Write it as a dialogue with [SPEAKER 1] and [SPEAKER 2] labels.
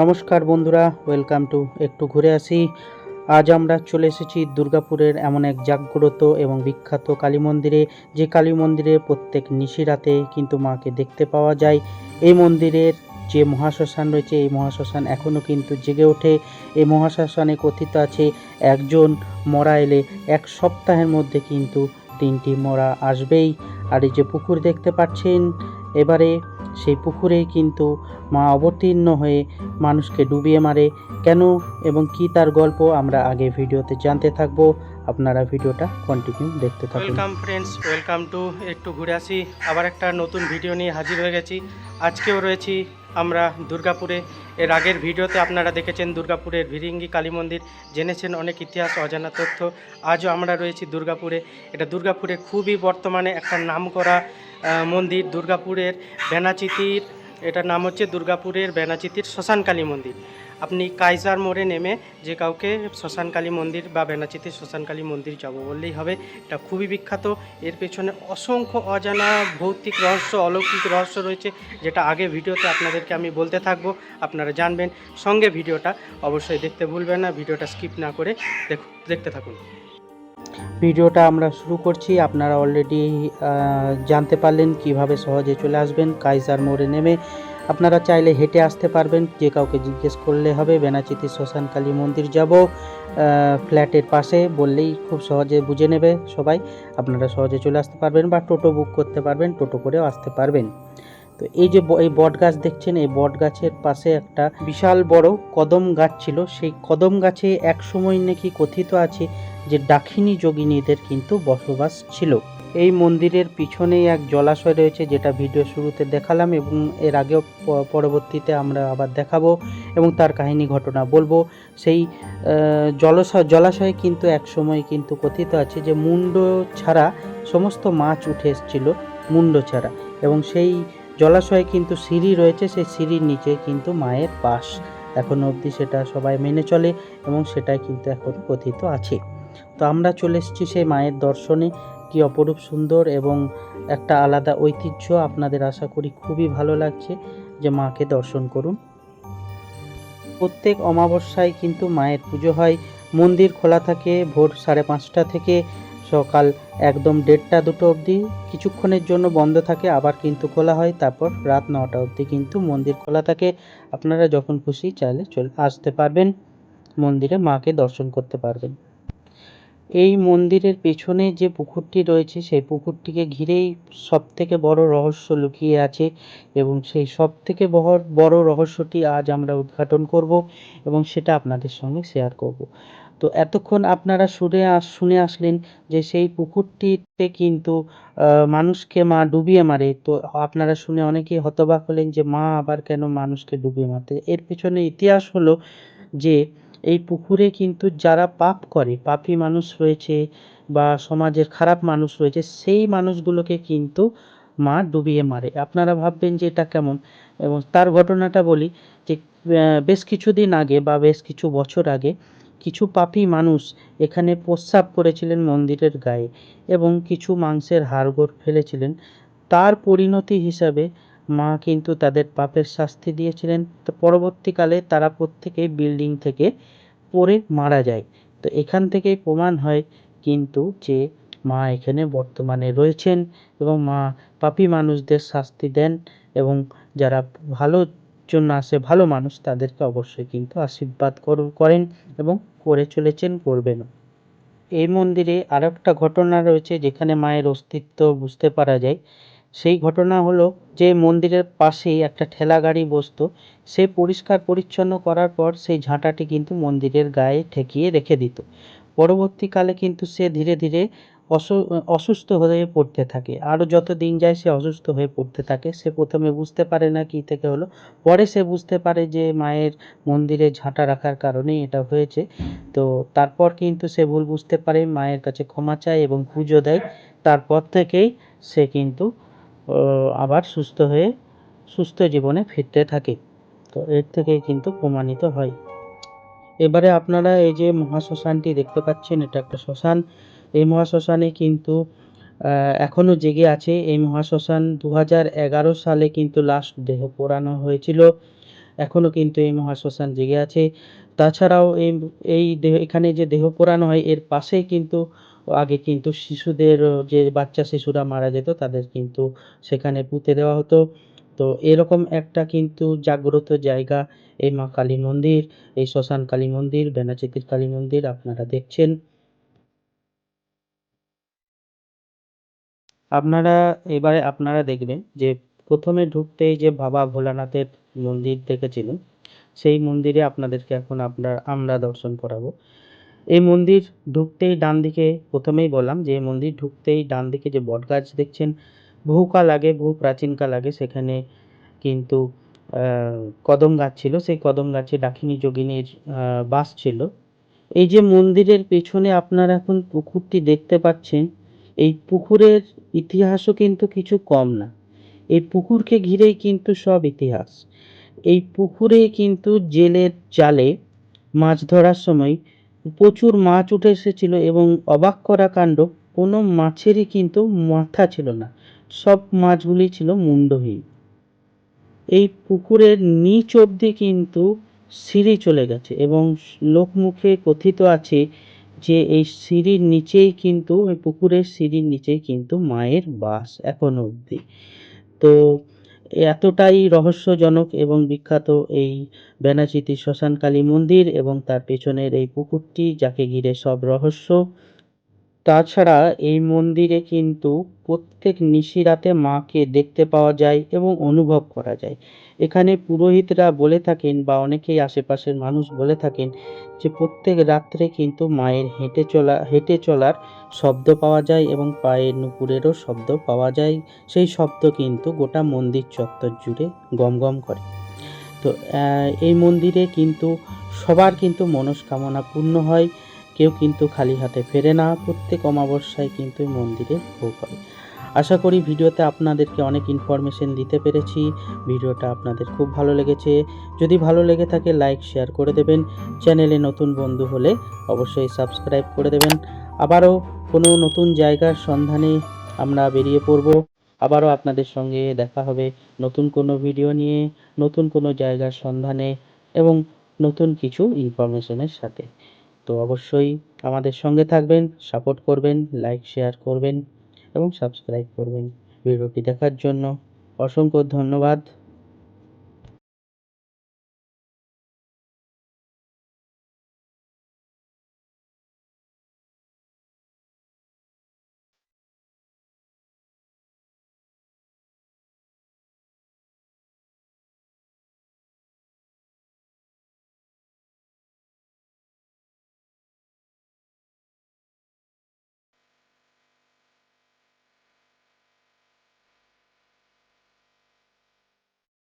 [SPEAKER 1] নমস্কার বন্ধুরা welcome to একটু ঘুরে আসি। আজ আমরা চলে এসেছি দুর্গাপুরের এমন এক জাগ্রত এবং বিখ্যাত কালী মন্দিরে, যে কালী মন্দিরে প্রত্যেক নিশিরাতে কিন্তু মাকে দেখতে পাওয়া যায়। এই মন্দিরের যে মহাশ্মশান রয়েছে, এই মহাশ্মশান এখনও কিন্তু জেগে ওঠে। এই মহাশ্মশানে কথিত আছে, একজন মরা এলে এক সপ্তাহের মধ্যে কিন্তু তিনটি মরা আসবেই। আর এই যে পুকুর দেখতে পাচ্ছেন, এবারে সেই পুকুরেই কিন্তু মা অবতীর্ণ হয়ে মানুষকে ডুবিয়ে মারে। কেন এবং কি তার গল্প আমরা আগে ভিডিওতে জানতে থাকব। আপনারা ভিডিওটা কন্টিনিউ দেখতে থাকুন।
[SPEAKER 2] ওয়েলকাম ফ্রেন্ডস ওয়েলকাম টু একটু ঘুরে আসি। আবার একটা নতুন ভিডিও নিয়ে হাজির হয়ে গেছি। আজকেও রয়েছি আমরা দুর্গাপুরে। এর আগের ভিডিওতে আপনারা দেখেছেন দুর্গাপুরের ভিরিঙ্গি কালী মন্দির। জেনেছেন অনেক ইতিহাস অজানা তথ্য। আজও আমরা রয়েছি দুর্গাপুরে। এটা দুর্গাপুরে খুবই বর্তমানে একটা নামকরা আহ, মন্দির, দুর্গাপুরের বেনাচিতির, এটার নাম হচ্ছে দুর্গাপুরের বেনাচিতির শ্মশানকালী মন্দির। আপনি কাইজার মোড়ে নেমে যে কাউকে শ্মশানকালী মন্দির বা বেনাচিতির শ্মশানকালী মন্দির যাব বললেই হবে, এটা খুবই বিখ্যাত। এর পেছনে অসংখ্য অজানা ভৌতিক রহস্য, অলৌকিক রহস্য রয়েছে, যেটা আগে ভিডিওতে আপনাদেরকে আমি বলতে থাকব। আপনারা জানবেন সঙ্গে ভিডিওটা, অবশ্যই দেখতে ভুলবেন না, ভিডিওটা স্কিপ না করে দেখ- দেখতে থাকুন।
[SPEAKER 1] ভিডিওটা আমরা শুরু করছি। আপনারা অলরেডি জানতে পারলেন কীভাবে সহজে চলে আসবেন। কাইজার মোড়ে নেমে আপনারা চাইলে হেঁটে আসতে পারবেন। যে কাউকে জিজ্ঞেস করলে হবে, বেনাচিতি শ্মশানকালী মন্দির যাব। ফ্ল্যাটের পাশে বললেই খুব সহজে বুঝে নেবে সবাই। আপনারা সহজে চলে আসতে পারবেন বা টোটো বুক করতে পারবেন, টোটো করেও আসতে পারবেন। তো এই যে এই বট গাছ দেখছেন, এই বট গাছের পাশে একটা বিশাল বড় কদম গাছ ছিল। সেই কদম গাছে এক সময় নাকি কথিত আছে যে ডাকিনী যোগিনীদের কিন্তু বসবাস ছিল। এই মন্দিরের পিছনেই এক জলাশয় রয়েছে যেটা ভিডিও শুরুতে দেখালাম এবং এর আগেও পরবর্তীতে আমরা আবার দেখাবো এবং তার কাহিনী ঘটনা বলব। সেই জলাশয় জলাশয়ে কিন্তু এক সময় কিন্তু কথিত আছে যে মুন্ড ছাড়া সমস্ত মাছ উঠে এসেছিল, মুন্ড ছাড়া। এবং সেই জলাশয়ে কিন্তু সিঁড়ি রয়েছে, সেই সিঁড়ির নিচে কিন্তু মায়ের পাশ এখনও অবধি সেটা সবাই মেনে চলে এবং সেটাই কিন্তু এখন কথিত আছে। তো আমরা চলে এসেছি সেই মায়ের দর্শনে। কি অপরূপ সুন্দর এবং একটা আলাদা ঐতিহ্য আপনাদের আশা করি খুবই ভালো লাগছে যে মাকে দর্শন করুন। প্রত্যেক অমাবস্যায় কিন্তু মায়ের পুজো হয়। মন্দির খোলা থাকে ভোর সাড়ে পাঁচটা থেকে সকাল একদম দেড়টা দুটো অবধি। কিছুক্ষণের জন্য বন্ধ থাকে, আবার কিন্তু খোলা হয়। তারপর রাত নটা অবধি কিন্তু মন্দির খোলা থাকে। আপনারা যখন খুশি চাইলে চলে আসতে পারবেন। মন্দিরে মাকে দর্শন করতে পারবেন। এই মন্দিরের পেছনে যে পুকুরটি রয়েছে, সেই পুকুরটিকে ঘিরেই সব থেকে বড় রহস্য লুকিয়ে আছে এবং সেই সব থেকে বড় রহস্যটি আজ আমরা উদ্ঘাটন করব এবং সেটা আপনাদের সঙ্গে শেয়ার করব। তো এতক্ষণ আপনারা শুনে আস, শুনে আসলেন যে সেই পুকুরটিতে কিন্তু মানুষকে মা ডুবিয়ে মারে। তো আপনারা শুনে অনেকেই হতবাক হলেন যে মা আবার কেন মানুষকে ডুবিয়ে মারতে? এর পেছনে ইতিহাস হলো যে এই পুকুরে কিন্তু যারা পাপ করে, পাপী মানুষ রয়েছে বা সমাজের খারাপ মানুষ রয়েছে, সেই মানুষগুলোকে কিন্তু মা ডুবিয়ে মারে। আপনারা ভাববেন যে এটা কেমন? এবং তার ঘটনাটা বলি যে বেশ কিছুদিন আগে বা বেশ কিছু বছর আগে কিছু পাপী মানুষ এখানে প্রস্রাব করেছিলেন মন্দিরের গায়ে এবং কিছু মাংসের হাড়গোড় ফেলেছিলেন। তার পরিণতি হিসাবে মা কিন্তু তাদের পাপের শাস্তি দিয়েছিলেন। তো পরবর্তীকালে তারা প্রত্যেকেই বিল্ডিং থেকে পড়ে মারা যায়। তো এখান থেকেই প্রমাণ হয় কিন্তু যে মা এখানে বর্তমানে রয়েছেন এবং মা পাপী মানুষদের শাস্তি দেন এবং যারা ভালোর জন্য আসে ভালো মানুষ তাদেরকে অবশ্যই কিন্তু আশীর্বাদ করেন এবং করে চলেছেন, করবেন। এই মন্দিরে আর একটা ঘটনা রয়েছে যেখানে মায়ের অস্তিত্ব বুঝতে পারা যায়। সেই ঘটনা হলো যে মন্দিরের পাশেই একটা ঠেলা গাড়ি বসতো। সে পরিষ্কার পরিচ্ছন্ন করার পর সেই ঝাঁটাটি কিন্তু মন্দিরের গায়ে ঠেকিয়ে রেখে দিত। পরবর্তীকালে কিন্তু সে ধীরে ধীরে অসু- অসুস্থ হয়ে পড়তে থাকে। আরও যত দিন যায় সে অসুস্থ হয়ে পড়তে থাকে। সে প্রথমে বুঝতে পারে না কী থেকে হলো। পরে সে বুঝতে পারে যে মায়ের মন্দিরে ঝাঁটা রাখার কারণেই এটা হয়েছে। তো তারপর কিন্তু সে ভুল বুঝতে পারে, মায়ের কাছে ক্ষমা চায় এবং পুজো দেয়। তারপর থেকেই সে কিন্তু আবার সুস্থ হয়ে সুস্থ জীবনে ফিরতে থাকে। তো এর থেকেই কিন্তু প্রমাণিত হয়। এবারে আপনারা এই যে মহাশ্মশানটি দেখতে পাচ্ছেন এটা একটা শ্মশান। এই মহাশ্মশানে কিন্তু আহ, এখনও জেগে আছে। এই মহাশ্মশান দু এগারো সালে কিন্তু লাস্ট দেহ পোড়ানো হয়েছিল। এখনও কিন্তু এই মহাশ্মশান জেগে আছে। তাছাড়াও এই এই দেহ এখানে যে দেহ পোড়ানো হয় এর পাশেই কিন্তু আগে কিন্তু শিশুদের যে বাচ্চা শিশুরা মারা যেত তাদের কিন্তু সেখানে পুঁতে দেওয়া হতো। তো এরকম একটা কিন্তু জাগ্রত জায়গা এই মা কালী মন্দির, এই শ্মশান কালী মন্দির বেনাচিতির কালী মন্দির আপনারা দেখছেন। আপনারা, এবারে আপনারা দেখবেন যে প্রথমে ঢুকতেই যে বাবা ভোলানাথের মন্দির দেখেছিলেন, সেই মন্দিরে আপনাদেরকে এখন আপনার আমরা দর্শন করাবো। এই মন্দির ঢুকতেই ডান দিকে প্রথমেই বললাম যে মন্দির ঢুকতেই ডান দিকে যে বটগাছ দেখছেন, বহুকাল আগে, বহু প্রাচীনকাল আগে সেখানে কিন্তু কদম গাছ ছিল। সেই কদম গাছে ডাকিনী যোগিনীর বাস ছিল। এই যে মন্দিরের পেছনে আপনারা এখন পুকুরটি দেখতে পাচ্ছেন, এই পুকুরের ইতিহাসও কিন্তু কিছু কম না। এই পুকুরকে ঘিরেই কিন্তু সব ইতিহাস। এই পুকুরে কিন্তু জেলের জালে মাছ ধরার সময় প্রচুর মাছ উঠে এসেছিল এবং অবাক করা কাণ্ড, কোনো মাছেরই কিন্তু মাথা ছিল না। সব মাছগুলি ছিল মুন্ডহীন এই পুকুরের নিচ অবধি কিন্তু সিঁড়ি চলে গেছে এবং লোকমুখে কথিত আছে যে এই সিঁড়ির নিচেই কিন্তু, ওই পুকুরের সিঁড়ির নিচেই কিন্তু মায়ের বাস এখনও অবধি। তো এতটাই রহস্যজনক এবং বিখ্যাত এই বেনাচিতি শ্মশান কালী মন্দির এবং তার পেছনের এই পুকুরটি, যাকে ঘিরে সব রহস্য তাছাড়া এই মন্দিরে কিন্তু প্রত্যেক নিশি নিশিরাতে মাকে দেখতে পাওয়া যায় এবং অনুভব করা যায়। এখানে পুরোহিতরা বলে থাকেন বা অনেকেই আশেপাশের মানুষ বলে থাকেন যে প্রত্যেক রাত্রে কিন্তু মায়ের হেঁটে চলা, হেঁটে চলার শব্দ পাওয়া যায় এবং পায়ের নুপুরেরও শব্দ পাওয়া যায়। সেই শব্দ কিন্তু গোটা মন্দির চত্বর জুড়ে গম গম করে। তো এই মন্দিরে কিন্তু সবার কিন্তু মনস্কামনা পূর্ণ হয়। কেউ কিন্তু খালি হাতে ফেরে না, প্রত্যেক অমাবস্যায় কিন্তু মন্দিরে ভোগ হয়। আশা করি ভিডিওতে আপনাদেরকে অনেক ইনফরমেশন দিতে পেরেছি। ভিডিওটা আপনাদের খুব ভালো লেগেছে। যদি ভালো লেগে থাকে লাইক শেয়ার করে দেবেন। চ্যানেলে নতুন বন্ধু হলে অবশ্যই সাবস্ক্রাইব করে দেবেন। আবারও কোনো নতুন জায়গার সন্ধানে আমরা বেরিয়ে পড়ব। আবারও আপনাদের সঙ্গে দেখা হবে নতুন কোনো ভিডিও নিয়ে, নতুন কোনো জায়গার সন্ধানে এবং নতুন কিছু ইনফরমেশনের সাথে। তো অবশ্যই আমাদের সঙ্গে থাকবেন সাপোর্ট করবেন লাইক শেয়ার করবেন এবং সাবস্ক্রাইব করবেন। ভিডিওটি দেখার জন্য অসংখ্য ধন্যবাদ।